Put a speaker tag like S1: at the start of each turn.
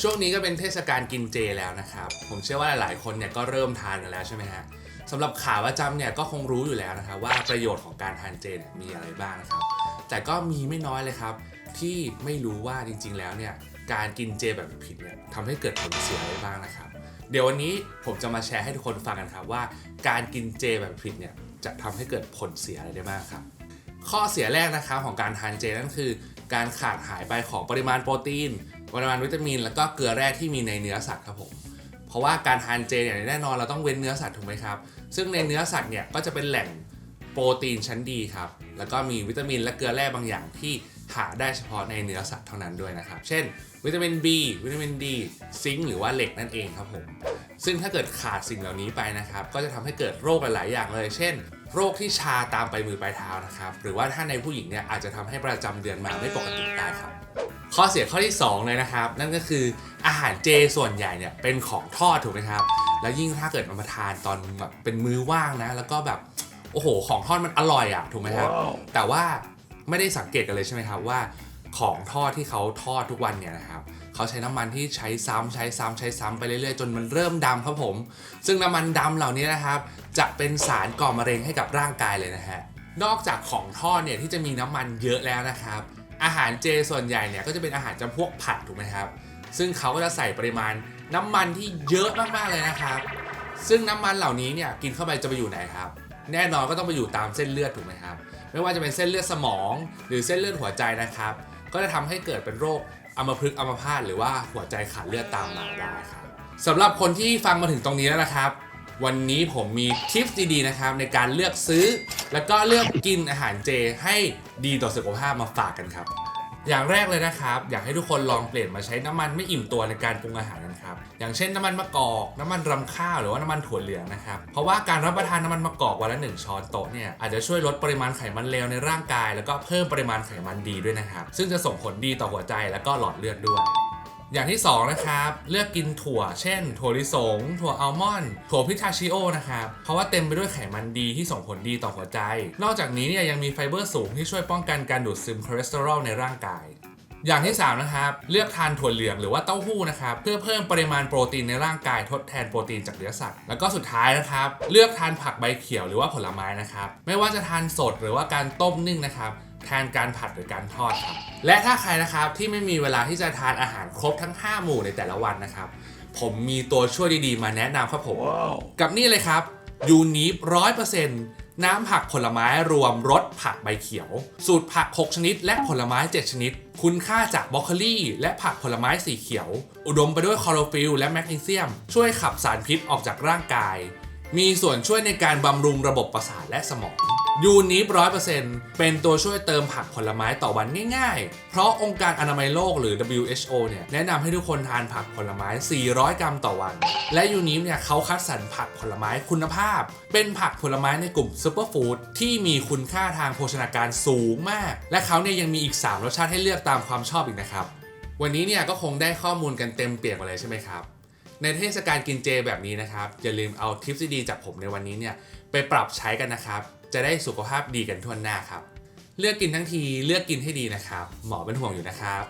S1: ช่วงนี้ก็เป็นเทศกาลกินเจแล้วนะครับ ผมเชื่อว่าหลาย ๆ คนเนี่ยก็เริ่มทานกันแล้วใช่ไหมฮะสำหรับขาประจำเนี่ยก็คงรู้อยู่แล้วนะครับว่าประโยชน์ของการทานเจเนี่ยมีอะไรบ้างนะครับ แต่ก็มีไม่น้อยเลยครับ ที่ไม่รู้ว่าจริง ๆ แล้วเนี่ยการกินเจแบบผิดเนี่ยทำให้เกิดผลเสียอะไรบ้างนะครับ เดี๋ยววันนี้ผมจะมาแชร์ให้ทุกคนฟังกันครับว่าการกินเจแบบผิดเนี่ยจะทำให้เกิดผลเสียอะไรได้บ้างครับ ข้อเสียแรกนะครับของการทานเจนั่นคือ การขาดหายไปของปริมาณโปรตีน ปริมาณวิตามิน แล้วก็เกลือแร่ที่มีในเนื้อสัตว์ครับผมเพราะว่าการทานเจเนี่ยแน่นอนเราต้องเว้นเนื้อสัตว์ถูกไหมครับ ซึ่งในเนื้อสัตว์เนี่ยก็จะเป็นแหล่งโปรตีนชั้นดีครับ แล้วก็มีวิตามินและเกลือแร่บางอย่างที่หาได้เฉพาะในเนื้อสัตว์เท่านั้นด้วยนะครับ เช่น วิตามิน B วิตามิน D ซิงค์หรือว่าเหล็กนั่นเองครับผม ซึ่งถ้าเกิดขาดสิ่งเหล่านี้ไปนะครับ ก็จะทำให้เกิดโรคหลาย ๆ อย่างเลย เช่น โรคที่ชาตามไปมือปลายเท้านะครับ หรือว่าถ้าในผู้หญิงเนี่ยอาจจะทำให้ประจำเดือนมาไม่ปกติได้ครับ ข้อเสียข้อที่ 2 เลยนะครับ นั่นก็คืออาหารเจส่วนใหญ่เนี่ยเป็นของทอดถูกไหมครับ แล้วยิ่งถ้าเกิดเอามาทานตอนแบบเป็นมื้อว่างนะ แล้วก็แบบโอ้โหของทอดมันอร่อยอะถูกไหมครับ แต่ว่าไม่ได้สังเกตกันเลยใช่ไหมครับว่าของทอดที่เขาทอดทุกวันเนี่ยนะครับเขาใช้น้ำมันที่ใช้ซ้ำใช้ซ้ำใช้ซ้ำไปเรื่อยๆ จนมันเริ่มดำครับผม ซึ่งน้ำมันดำเหล่านี้นะครับ จะเป็นสารก่อมะเร็งให้กับร่างกายเลยนะฮะนอกจากของทอดเนี่ยที่จะมีน้ำมันเยอะแล้วนะครับ อาหารเจส่วนใหญ่เนี่ยก็จะเป็นอาหารจำพวกผัดถูกไหมครับ ซึ่งเขาก็จะใส่ปริมาณน้ำมันที่เยอะมากๆเลยนะครับ ซึ่งน้ำมันเหล่านี้เนี่ยกินเข้าไปจะไปอยู่ไหนครับ แน่นอนก็ต้องไปอยู่ตามเส้นเลือดถูกไหมครับ ไม่ว่าจะเป็นเส้นเลือดสมอง หรือเส้นเลือดหัวใจนะครับ ก็จะทำให้เกิดเป็นโรคอัมพฤกษ์อัมพาตหรือว่าหัวใจขาดเลือดตามมาได้ครับสำหรับคนที่ฟังมาถึงตรงนี้แล้วนะครับ วันนี้ผมมีทิปดีๆนะครับในการเลือกซื้อ แล้วก็เลือกกินอาหารเจให้ดีต่อสุขภาพมาฝากกันครับ อย่างแรกเลยนะครับ อยากให้ทุกคนลองเปลี่ยนมาใช้น้ำมันไม่อิ่มตัวในการปรุงอาหารกันครับ อย่างเช่นน้ำมันมะกอก น้ำมันรำข้าวหรือว่าน้ำมันถั่วเหลืองนะครับ เพราะว่าการรับประทานน้ำมันมะกอกวันละหนึ่งช้อนโต๊ะเนี่ยอาจจะช่วยลดปริมาณไขมันเลวในร่างกาย แล้วก็เพิ่มปริมาณไขมันดีด้วยนะครับ ซึ่งจะส่งผลดีต่อหัวใจแล้วก็หลอดเลือดด้วย อย่างที่ 2 นะครับ เลือกกินถั่ว เช่น ถั่วลิสง ถั่วอัลมอนด์ถั่วพิทาชิโอนะครับ เพราะว่าเต็มไปด้วยไขมันดีที่ส่งผลดีต่อหัวใจ นอกจากนี้เนี่ยยังมีไฟเบอร์สูงที่ช่วยป้องกันการดูดซึมคอเลสเตอรอลในร่างกายอย่างที่ 3 นะครับ เลือกทานถั่วเหลืองหรือว่าเต้าหู้นะครับ เพื่อเพิ่มปริมาณโปรตีนในร่างกายทดแทนโปรตีนจากเนื้อสัตว์ แล้วก็สุดท้ายนะครับ เลือกทานผักใบเขียวหรือว่าผลไม้นะครับ ไม่ว่าจะทานสดหรือว่าการต้มนึ่งนะครับ แทนการผัดหรือการทอดครับ และถ้าใครนะครับที่ไม่มีเวลาที่จะทานอาหารครบทั้ง 5 หมู่ในแต่ละวันนะครับ ผมมีตัวช่วยดีๆ มาแนะนำครับผมกับนี่เลยครับยูนิฟร้อยเปอร์เซ็นต์น้ำผักผลไม้รวมรสผักใบเขียว สูตรผัก 6 ชนิด และผลไม้ 7 ชนิด คุณค่าจากบรอกโคลีและผักผลไม้สีเขียว อุดมไปด้วยคลอโรฟิลและแมกนีเซียม ช่วยขับสารพิษออกจากร่างกาย มีส่วนช่วยในการบำรุงระบบประสาทและสมอง ยูนิฟร้อยเปอร์เซ็นต์เป็นตัวช่วยเติมผักผลไม้ต่อวันง่ายๆ เพราะองค์การอนามัยโลกหรือ WHO เนี่ยแนะนำให้ทุกคนทานผักผลไม้ 400 กรัมต่อวัน และยูนิฟเนี่ยเขาคัดสรรผักผลไม้คุณภาพ เป็นผักผลไม้ในกลุ่มซูเปอร์ฟู้ดที่มีคุณค่าทางโภชนาการสูงมาก และเขาเนี่ยยังมีอีก 3 รสชาติให้เลือกตามความชอบอีกนะครับ วันนี้เนี่ยก็คงได้ข้อมูลกันเต็มเปี่ยมเลยใช่ไหมครับ ในเทศกาลกินเจแบบนี้นะครับ อย่าลืมเอาทิปที่ดีจากผมในวันนี้เนี่ยไปปรับใช้กันนะครับ จะได้สุขภาพดีกันทั่วหน้าครับ เลือกกินทั้งทีเลือกกินให้ดีนะครับ หมอเป็นห่วงอยู่นะครับ